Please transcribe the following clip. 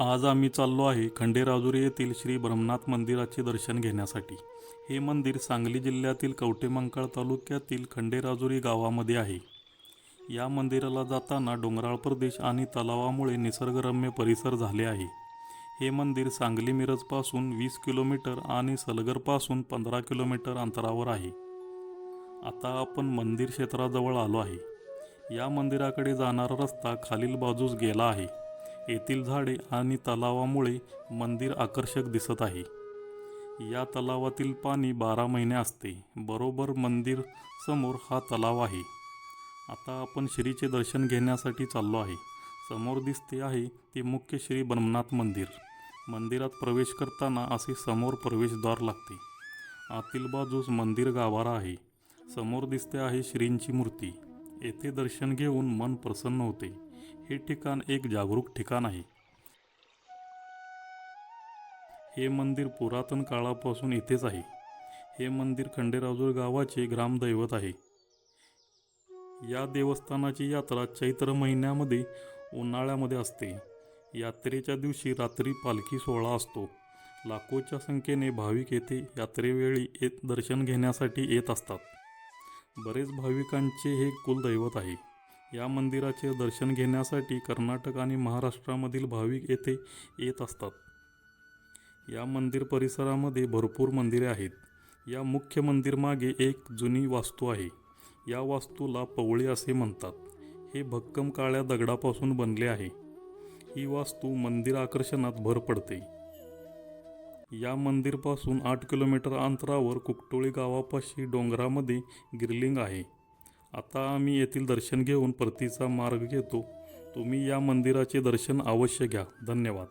आज आम्ही चाललो आहे खंडेराजुरी येथील श्री ब्रह्मनाथ मंदिराचे दर्शन घेण्यासाठी. हे मंदिर सांगली जिल्ह्यातील कवटेमंकाळ तालुक्यातील खंडेराजुरी गावामध्ये आहे. या मंदिराला जाताना डोंगराळ प्रदेश आणि तलावामुळे निसर्गरम्य परिसर झाले आहे. हे मंदिर सांगली मिरजपासून वीस किलोमीटर आणि सलगरपासून पंधरा किलोमीटर अंतरावर आहे. आता आपण मंदिर क्षेत्राजवळ आलो आहे. या मंदिराकडे जाणारा रस्ता खालील बाजूस गेला आहे. येथील झाडे आणि तलावामुळे मंदिर आकर्षक दिसत आहे. या तलावातील पाणी बारा महिने असते. बरोबर मंदिर समोर हा तलाव आहे. आता आपण श्रीचे दर्शन घेण्यासाठी चाललो आहे. समोर दिसते आहे ते मुख्य श्री ब्रह्मनाथ मंदिर. मंदिरात प्रवेश करताना असे समोर प्रवेशद्वार लागते. आतील बाजूस मंदिर गाभारा आहे. समोर दिसते आहे श्रींची मूर्ती. येथे दर्शन घेऊन मन प्रसन्न होते. हे ठिकाण एक जागरूक ठिकाण आहे. हे मंदिर पुरातन काळापासून इथेच आहे. हे मंदिर खंडेराजूर गावाचे ग्रामदैवत आहे. या देवस्थानाची यात्रा चैत्र महिन्यामध्ये उन्हाळ्यामध्ये असते. यात्रेच्या दिवशी रात्री पालखी सोहळा असतो. लाखोच्या संख्येने भाविक येथे यात्रेवेळी येत दर्शन घेण्यासाठी येत असतात. बरेच भाविकांचे हे कुलदैवत आहे. या मंदिराचे दर्शन घेण्यासाठी कर्नाटक आणि महाराष्ट्रामधील भाविक येथे येत असतात. या मंदिर परिसरामध्ये भरपूर मंदिरे आहेत. या मुख्य मंदिरमागे एक जुनी वास्तू आहे. या वास्तूला पवळी असे म्हणतात. हे भक्कम काळ्या दगडापासून बनले आहे. ही वास्तू मंदिर आकर्षणात भर पडते. या मंदिरपासून आठ किलोमीटर अंतरावर कुकटोळी गावापाशी डोंगरामध्ये गिरलिंग आहे. आता आम्ही येथील दर्शन घेऊन परतीचा मार्ग घेतो. तुम्ही या मंदिराचे दर्शन अवश्य घ्या. धन्यवाद.